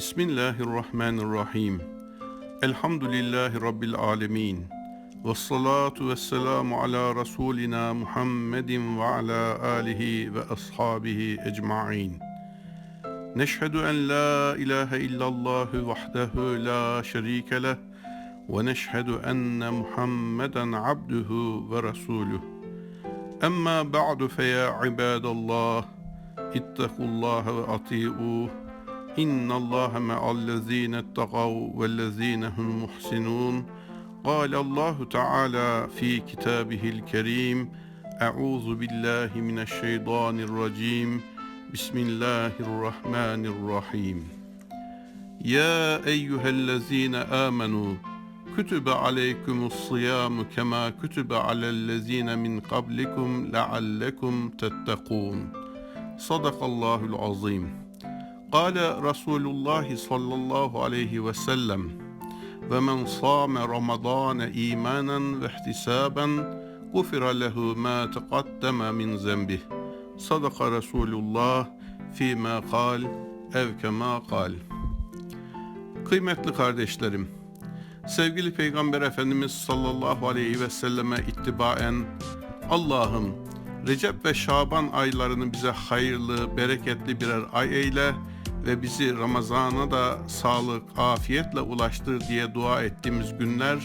Bismillahirrahmanirrahim. Elhamdülillahi Rabbil alemin. Ve salatu ve selamu ala Resulina Muhammedin ve ala alihi ve ashabihi ecma'in. Neşhedü en la ilahe illallah vahdehu la şerike leh ve neşhedü enne Muhammeden abduhu ve resuluh. Emma ba'du fe ya ibadallah ittakullaha ve ati'uh إن الله مع الذين اتقوا والذين هم محسنون قال الله تعالى في كتابه الكريم أعوذ بالله من الشيطان الرجيم بسم الله الرحمن الرحيم يا أيها الذين آمنوا كتب عليكم الصيام كما كتب على الذين من قبلكم لعلكم تتقون صدق الله العظيم Kale Resulullah sallallahu aleyhi ve sellem ve men sâme ramadâne îmânen ve ihtisâben gufira lehu ma teqaddeme min zembih. Sadaka Resulullah fîmâ kal ev kemâ kal. Kıymetli kardeşlerim, sevgili Peygamber Efendimiz sallallahu aleyhi ve selleme ittibaen Allah'ım Recep ve Şaban aylarını bize hayırlı, bereketli birer ay eyle.'' Ve bizi Ramazan'a da sağlık, afiyetle ulaştır diye dua ettiğimiz günler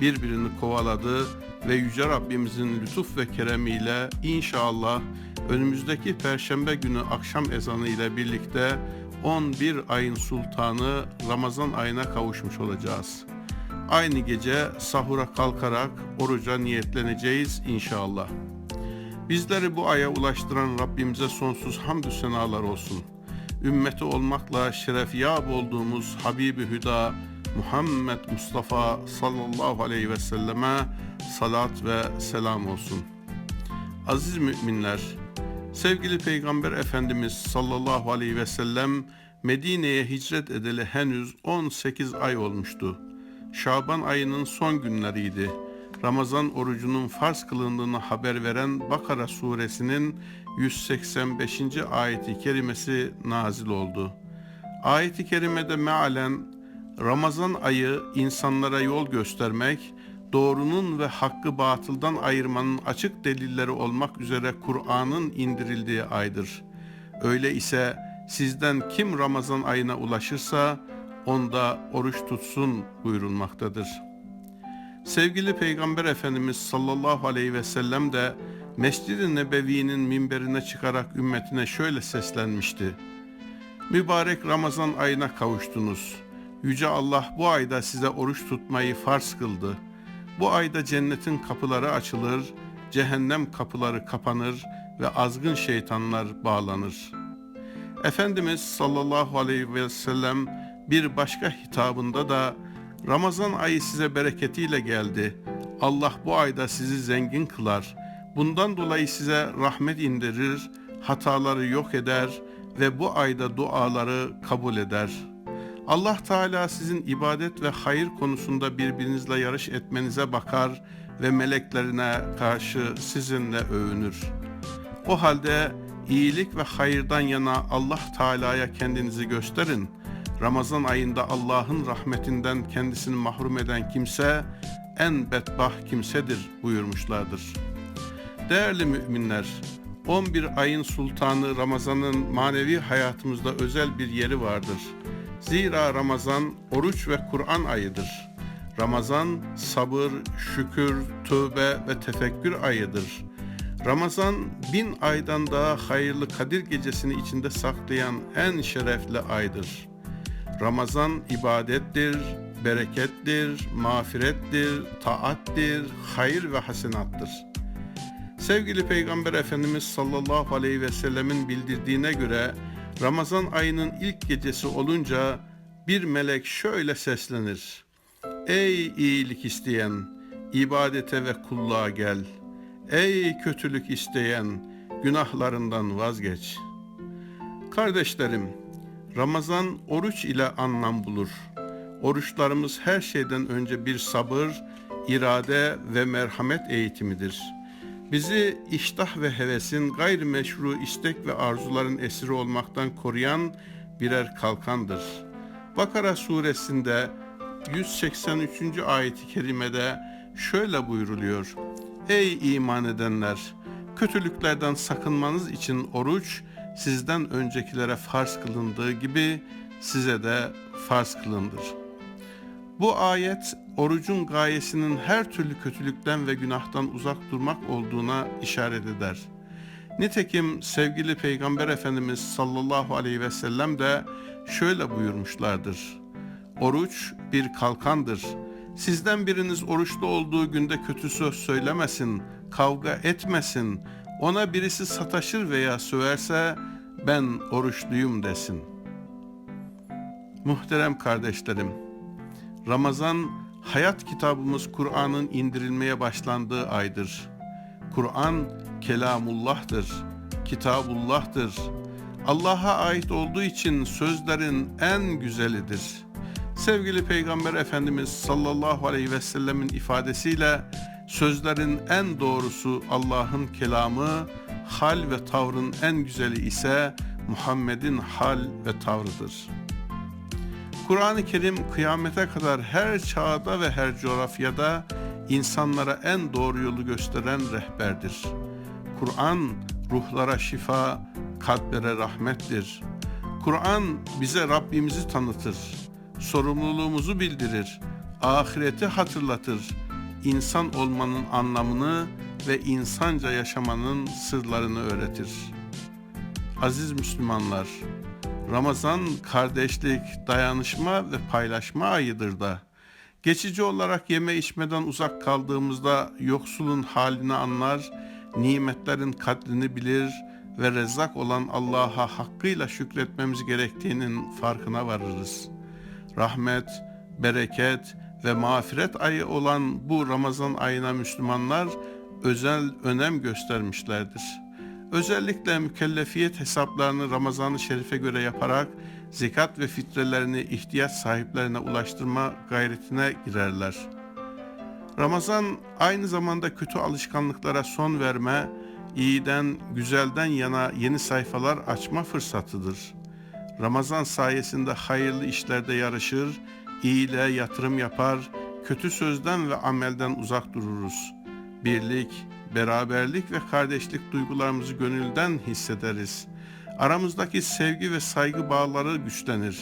birbirini kovaladı ve Yüce Rabbimizin lütuf ve keremiyle inşallah önümüzdeki Perşembe günü akşam ezanı ile birlikte 11 ayın sultanı Ramazan ayına kavuşmuş olacağız. Aynı gece sahura kalkarak oruca niyetleneceğiz inşallah. Bizleri bu aya ulaştıran Rabbimize sonsuz hamdü senalar olsun. Ümmeti olmakla şeref yab olduğumuz Habibi Hüda Muhammed Mustafa sallallahu aleyhi ve selleme salat ve selam olsun. Aziz müminler, sevgili Peygamber Efendimiz sallallahu aleyhi ve sellem Medine'ye hicret edeli henüz 18 ay olmuştu. Şaban ayının son günleriydi. Ramazan orucunun farz kılındığını haber veren Bakara suresinin 185. ayeti kerimesi nazil oldu. Ayeti kerimede mealen Ramazan ayı insanlara yol göstermek, doğrunun ve hakkı batıldan ayırmanın açık delilleri olmak üzere Kur'an'ın indirildiği aydır. Öyle ise sizden kim Ramazan ayına ulaşırsa onda oruç tutsun buyurulmaktadır.'' Sevgili Peygamber Efendimiz sallallahu aleyhi ve sellem de Mescid-i Nebevi'nin minberine çıkarak ümmetine şöyle seslenmişti. Mübarek Ramazan ayına kavuştunuz. Yüce Allah bu ayda size oruç tutmayı farz kıldı. Bu ayda cennetin kapıları açılır, cehennem kapıları kapanır ve azgın şeytanlar bağlanır. Efendimiz sallallahu aleyhi ve sellem bir başka hitabında da Ramazan ayı size bereketiyle geldi. Allah bu ayda sizi zengin kılar. Bundan dolayı size rahmet indirir, hataları yok eder ve bu ayda duaları kabul eder. Allah Teala sizin ibadet ve hayır konusunda birbirinizle yarış etmenize bakar ve meleklerine karşı sizinle övünür. O halde iyilik ve hayırdan yana Allah Teala'ya kendinizi gösterin.'' Ramazan ayında Allah'ın rahmetinden kendisini mahrum eden kimse en bedbah kimsedir buyurmuşlardır. Değerli müminler, 11 ayın sultanı Ramazan'ın manevi hayatımızda özel bir yeri vardır. Zira Ramazan oruç ve Kur'an ayıdır. Ramazan sabır, şükür, tövbe ve tefekkür ayıdır. Ramazan bin aydan daha hayırlı Kadir gecesini içinde saklayan en şerefli aydır.'' Ramazan ibadettir, berekettir, mağfirettir, taattir, hayır ve hasenattır. Sevgili Peygamber Efendimiz sallallahu aleyhi ve sellemin bildirdiğine göre Ramazan ayının ilk gecesi olunca bir melek şöyle seslenir. Ey iyilik isteyen, ibadete ve kulluğa gel. Ey kötülük isteyen, günahlarından vazgeç. Kardeşlerim, Ramazan oruç ile anlam bulur. Oruçlarımız her şeyden önce bir sabır, irade ve merhamet eğitimidir. Bizi iştah ve hevesin gayrimeşru istek ve arzuların esiri olmaktan koruyan birer kalkandır. Bakara suresinde 183. ayeti kerimede şöyle buyruluyor. Ey iman edenler! Kötülüklerden sakınmanız için oruç sizden öncekilere farz kılındığı gibi size de farz kılındır. Bu ayet orucun gayesinin her türlü kötülükten ve günahtan uzak durmak olduğuna işaret eder. Nitekim sevgili Peygamber Efendimiz sallallahu aleyhi ve sellem de şöyle buyurmuşlardır. Oruç bir kalkandır. Sizden biriniz oruçlu olduğu günde kötü söz söylemesin, kavga etmesin. Ona birisi sataşır veya söverse ben oruçluyum desin. Muhterem kardeşlerim, Ramazan hayat kitabımız Kur'an'ın indirilmeye başlandığı aydır. Kur'an kelamullah'tır, kitabullah'tır. Allah'a ait olduğu için sözlerin en güzelidir. Sevgili Peygamber Efendimiz sallallahu aleyhi ve sellemin ifadesiyle sözlerin en doğrusu Allah'ın kelamı, hal ve tavrın en güzeli ise Muhammed'in hal ve tavrıdır. Kur'an-ı Kerim kıyamete kadar her çağda ve her coğrafyada insanlara en doğru yolu gösteren rehberdir. Kur'an ruhlara şifa, kalplere rahmettir. Kur'an bize Rabbimizi tanıtır, sorumluluğumuzu bildirir, ahireti hatırlatır, insan olmanın anlamını ve insanca yaşamanın sırlarını öğretir. Aziz Müslümanlar, Ramazan kardeşlik, dayanışma ve paylaşma ayıdır da. Geçici olarak yeme içmeden uzak kaldığımızda yoksulun halini anlar, nimetlerin kadrini bilir ve rezzak olan Allah'a hakkıyla şükretmemiz gerektiğinin farkına varırız. Rahmet, bereket ve mağfiret ayı olan bu Ramazan ayına Müslümanlar özel önem göstermişlerdir.'' Özellikle mükellefiyet hesaplarını Ramazan-ı Şerif'e göre yaparak zekat ve fitrelerini ihtiyaç sahiplerine ulaştırma gayretine girerler. Ramazan aynı zamanda kötü alışkanlıklara son verme, iyiden, güzelden yana yeni sayfalar açma fırsatıdır. Ramazan sayesinde hayırlı işlerde yarışır, iyiliğe yatırım yapar, kötü sözden ve amelden uzak dururuz. Birlik, beraberlik ve kardeşlik duygularımızı gönülden hissederiz. Aramızdaki sevgi ve saygı bağları güçlenir.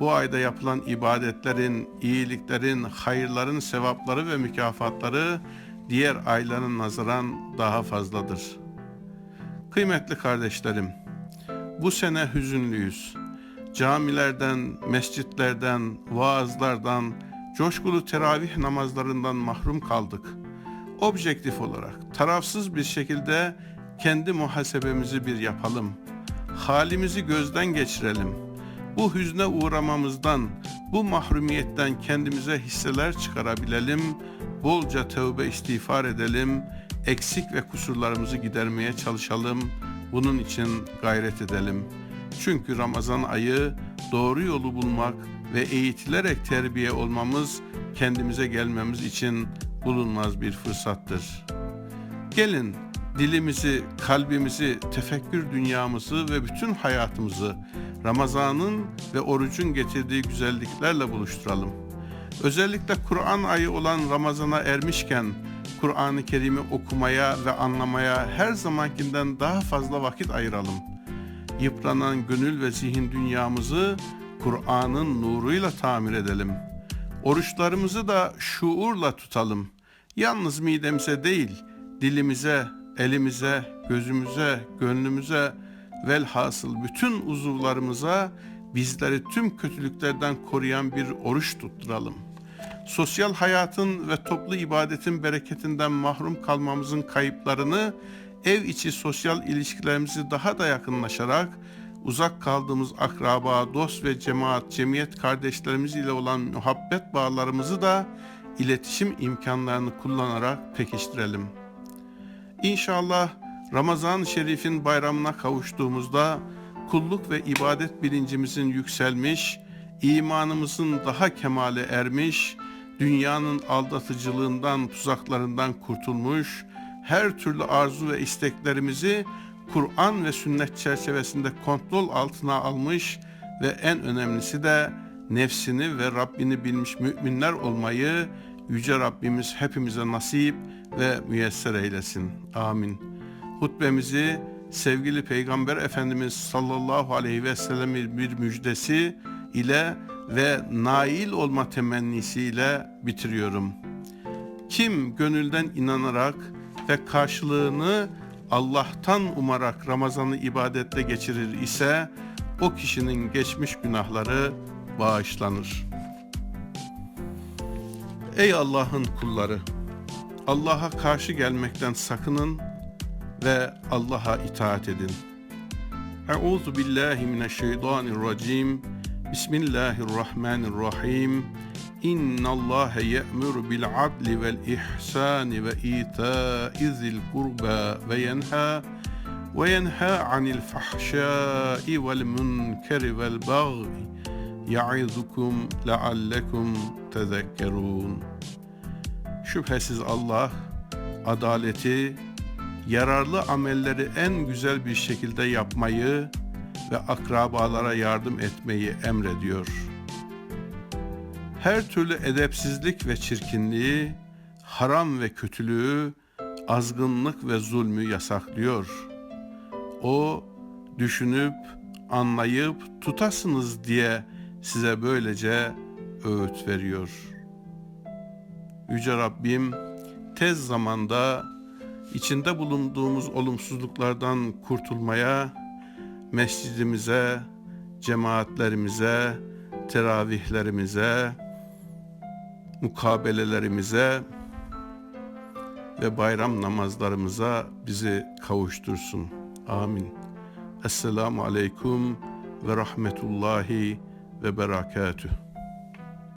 Bu ayda yapılan ibadetlerin, iyiliklerin, hayırların sevapları ve mükafatları diğer ayların nazaran daha fazladır. Kıymetli kardeşlerim, bu sene hüzünlüyüz. Camilerden, mescitlerden, vaazlardan, coşkulu teravih namazlarından mahrum kaldık.'' objektif olarak tarafsız bir şekilde kendi muhasebemizi bir yapalım. Halimizi gözden geçirelim. Bu hüzne uğramamızdan, bu mahrumiyetten kendimize hisseler çıkarabilelim. Bolca tövbe istiğfar edelim. Eksik ve kusurlarımızı gidermeye çalışalım. Bunun için gayret edelim. Çünkü Ramazan ayı doğru yolu bulmak ve eğitilerek terbiye olmamız, kendimize gelmemiz için bulunmaz bir fırsattır. Gelin dilimizi, kalbimizi, tefekkür dünyamızı ve bütün hayatımızı Ramazan'ın ve orucun getirdiği güzelliklerle buluşturalım. Özellikle Kur'an ayı olan Ramazan'a ermişken Kur'an-ı Kerim'i okumaya ve anlamaya her zamankinden daha fazla vakit ayıralım. Yıpranan gönül ve zihin dünyamızı Kur'an'ın nuruyla tamir edelim. Oruçlarımızı da şuurla tutalım.'' Yalnız midemize değil, dilimize, elimize, gözümüze, gönlümüze, velhasıl bütün uzuvlarımıza bizleri tüm kötülüklerden koruyan bir oruç tutturalım. Sosyal hayatın ve toplu ibadetin bereketinden mahrum kalmamızın kayıplarını ev içi sosyal ilişkilerimizi daha da yakınlaşarak uzak kaldığımız akraba, dost ve cemaat, cemiyet kardeşlerimiz ile olan muhabbet bağlarımızı da iletişim imkanlarını kullanarak pekiştirelim. İnşallah Ramazan-ı Şerif'in bayramına kavuştuğumuzda kulluk ve ibadet bilincimizin yükselmiş, imanımızın daha kemale ermiş, dünyanın aldatıcılığından, tuzaklarından kurtulmuş, her türlü arzu ve isteklerimizi Kur'an ve sünnet çerçevesinde kontrol altına almış ve en önemlisi de nefsini ve Rabbini bilmiş müminler olmayı Yüce Rabbimiz hepimize nasip ve müyesser eylesin. Amin. Hutbemizi sevgili Peygamber Efendimiz sallallahu aleyhi ve sellemin bir müjdesi ile ve nail olma temennisiyle bitiriyorum. Kim gönülden inanarak ve karşılığını Allah'tan umarak Ramazan'ı ibadetle geçirir ise o kişinin geçmiş günahları bağışlanır. Ey Allah'ın kulları! Allah'a karşı gelmekten sakının ve Allah'a itaat edin. Euzu billahi mineşşeytanirracim. Bismillahirrahmanirrahim. İnna Allah ye'muru bil adli vel ihsani ve ita'i zil kurba ve yenha ve yenha anil fahşai vel munkeri vel baghi ya'izukum leallekum tezekkerun. Şüphesiz Allah adaleti, yararlı amelleri en güzel bir şekilde yapmayı ve akrabalara yardım etmeyi emrediyor. Her türlü edepsizlik ve çirkinliği, haram ve kötülüğü, azgınlık ve zulmü yasaklıyor. O düşünüp, anlayıp tutasınız diye size böylece öğüt veriyor. Yüce Rabbim tez zamanda içinde bulunduğumuz olumsuzluklardan kurtulmaya, mescidimize, cemaatlerimize, teravihlerimize, mukabelelerimize ve bayram namazlarımıza bizi kavuştursun. Amin. Esselamu Aleyküm ve Rahmetullahi ve Berekatüh.